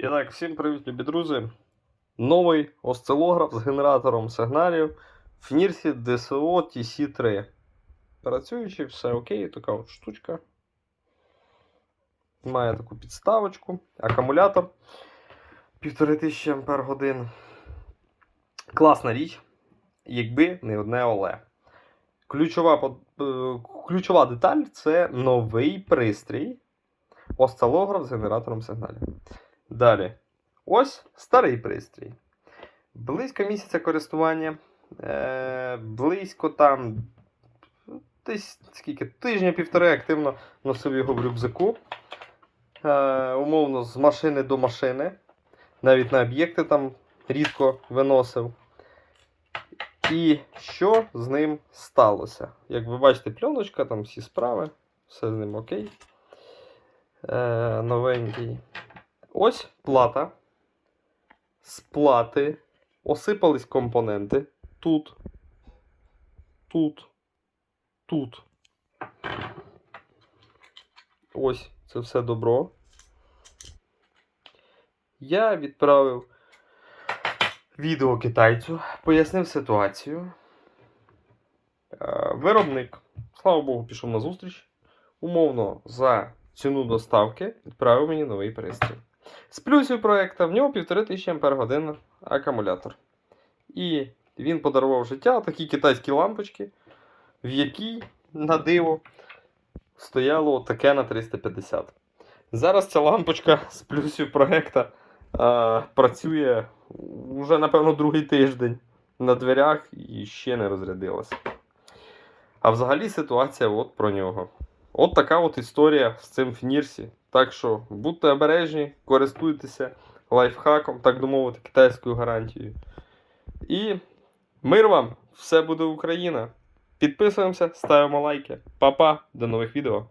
І так, всім привіт, любі друзі. Новий осцилограф з генератором сигналів в Нірсі DSO TC3. Працюючий, все окей, така от штучка. Має таку підставочку, акумулятор 1500 Ампер годин. Класна річ, якби не одне оле. Ключова, е, ключова деталь це новий пристрій. Осцилограф з генератором сигналів. Далі. Ось старий пристрій. Близько місяця користування. Е, близько там. Десь скільки? Тижня-півтори активно носив його в рюкзаку. Е, умовно, з машини до машини. Навіть на об'єкти там рідко виносив. І що з ним сталося? Як ви бачите, пленочка, там всі справи, все з ним окей. Е, новенький. Ось плата. З плати осипались компоненти. Тут. Тут. Тут. Ось це все добро. Я відправив відео китайцю, пояснив ситуацію. Е, Виробник, слава Богу, пішов на зустріч. Умовно, за ціну доставки відправив мені новий пристрій. З плюсів проекту в нього 1500 Ампер акумулятор. І він подарував життя такі китайські лампочки, в якій, на диво, стояло таке на 350. Зараз ця лампочка з плюсів проекту працює вже, напевно, другий тиждень на дверях і ще не розрядилася. А взагалі ситуація от про нього. От така от історія з цим фінірсі. Так що будьте обережні, користуйтеся лайфхаком, так би китайською гарантією. І мир вам! Все буде Україна! Підписуємося, ставимо лайки. Па-па, до нових відео!